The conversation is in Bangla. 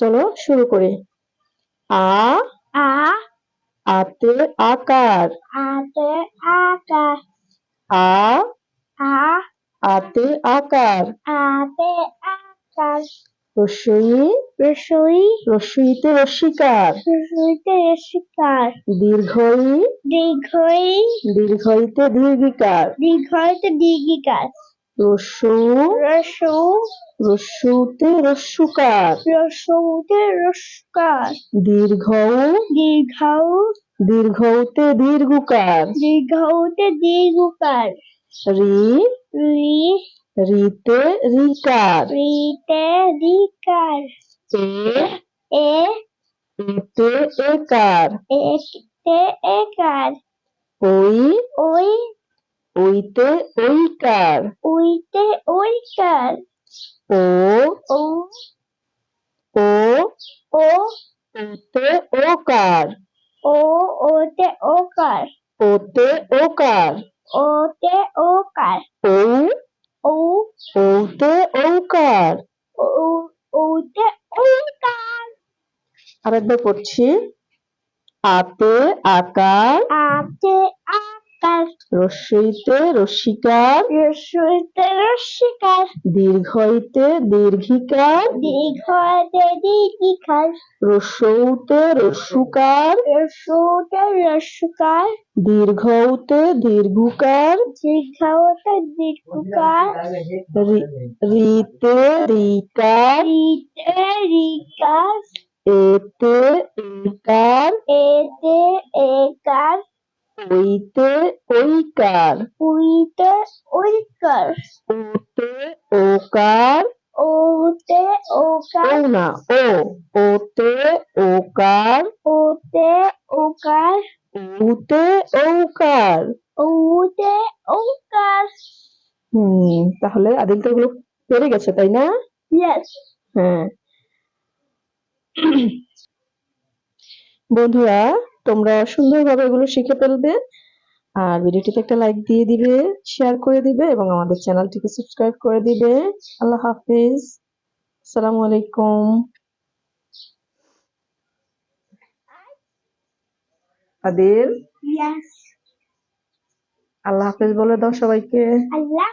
চলো শুরু করি। আ আ আতে আকার। আতে আকার। আ আ আতে আকার। আতে আকার। রসই রসই। রসইতে রসিকার। রসইতে রসিকার। দীর্ঘই দীর্ঘই। দীর্ঘইতে দীর্ঘিকার। দীর্ঘইতে দীর্ঘিকার। রস্যু রসু। রস্যুতে রস্যুকার রসুতে রসকার। দীর্ঘ দীর্ঘ দীর্ঘতে দীর্ঘকার। দীর্ঘতে দীর্ঘকার। রি রি রিতে রিকার। রিতে রিকার। এ এ এতে একার। একতে একার। ওই ওই ওইতে ওইকার উইতে ওইকার ও ও ও ও ওতে ওকার ও ওতে ওকার ওতে ওকার ওতে ওকার ও ও ওতে ওকার ও ওতে ওকার আরেকবার পড়ছি আতে আকার। আতে আকার রস্যইতে রসিকার রসুইতে রসিকার দীর্ঘইতে দীর্ঘিকার। দীর্ঘতে দীর্ঘিকার। রস্যৌতে রস্যুকার রসুতে রসুকার। দীর্ঘৌতে দীর্ঘকার। দীর্ঘতে দীর্ঘকার। রিতে রিকার। রিতে রিকার। এতে একার। এতে একার। ওইতে ওইকার উইতে ওইকার ওতে ওকার ওতে ও ওকার না ও ওতে ওকার ওতে ওকার ওতে ওকার ওতে ওকার হুম তাহলে আদিল তো এগুলো পেরে গেছে তাই না? ইয়েস হ্যাঁ। বন্ধুরা তোমরা সুন্দরভাবে এগুলো শিখে ফেলবে। আর ভিডিওটিতে একটা লাইক দিয়ে দিবে শেয়ার করে দিবে এবং আমাদের চ্যানেলটিকে সাবস্ক্রাইব করে দিবে। আল্লাহ হাফিজ। আসসালামু আলাইকুম। আদিল। আল্লাহ হাফিজ বলে দাও সবাইকে। আল্লাহ